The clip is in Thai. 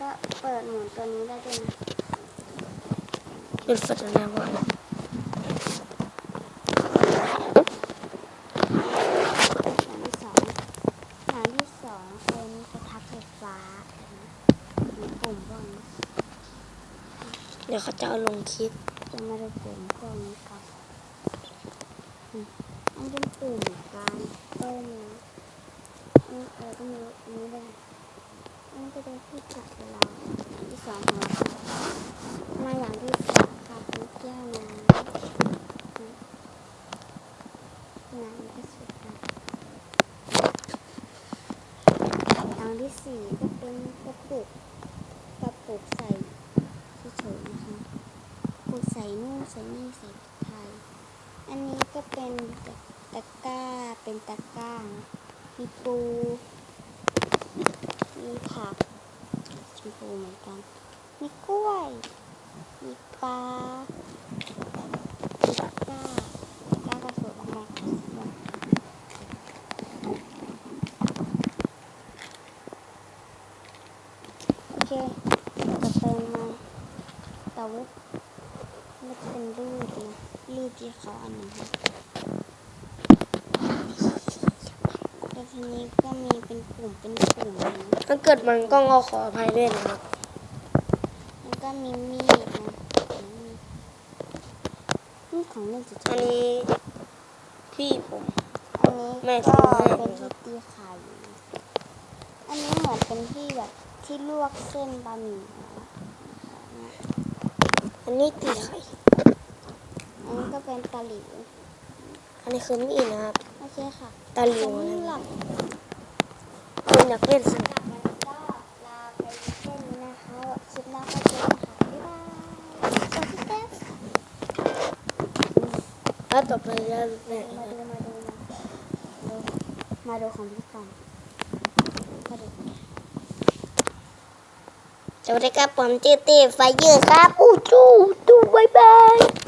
ก็เปิดหมุนตัวนี้ได้ด้วยนะเป็นฝันนะว่าอย่างที่สองอย่างที่สองเป็นกระทับไฟฟ้ามีปุ่มพวกนี้เดี๋ยวเขาจะเอาลงคลิปจะมาดูปุ่มพวกนี้กันอืมอันเป็นปุ่มการต้มอันนี้เออก็มีอันนี้ด้วยอั นนี้ก็เป็นที่จับเวลาอยที่สองของเรามาอย่างที่สามค่ะเป็นแก้วน้ำน้ำก็สุดค่ะอย่างที่สี่ก็เป็นกระปุกกระปุกใส่เฉยๆนะคะปูใส่นู่นใส่นี่ใส่ไทยอันนี้ก็เป็นตะกร้าเป็นตะกร้ามีปู มีผัก ชมพูเหมือนกัน มีกล้วย มีปลามีตะกร้ากร้าก็สวยมากโอเคต่อไปมมาเตามันเป็นรูปนะรูปที่เขาอันนี้ ค่ะแล้วทีนี้ก็มีเป็นกลุ่มเป็นกลุ่มนะถ้าเกิดมันก็งอขออภัยด้วยนะครับแล้วก็มีมีดนะนี่ของเล่นจิตอันนี้ พี่ผม อันนี้แม่ก็ซื้อให้เป็นที่ตีไข่อันนี้เหมือนเป็นที่แบบที่ลวกเส้นบะหมี่นะอันนี้ตีไข่อันนี้ก็เป็นตะหลิว อันนี้คือมีดนะครับ โอเคค่ะตาหลิวสำนะหรับคนอยากเล่นสนามมันก็ลาไปแค่นี้นะคะคลิปหน้าก็เจอกันค่ะบ๊ายบายสวัสดีครับแล้วต่อไปจะเล่นมาดูมาดูมาดูมาดูของพี่กันมาดูสวัสดีครับผมชื่อตีไฟเยอร์ครับอู้จู้จู้บายบาย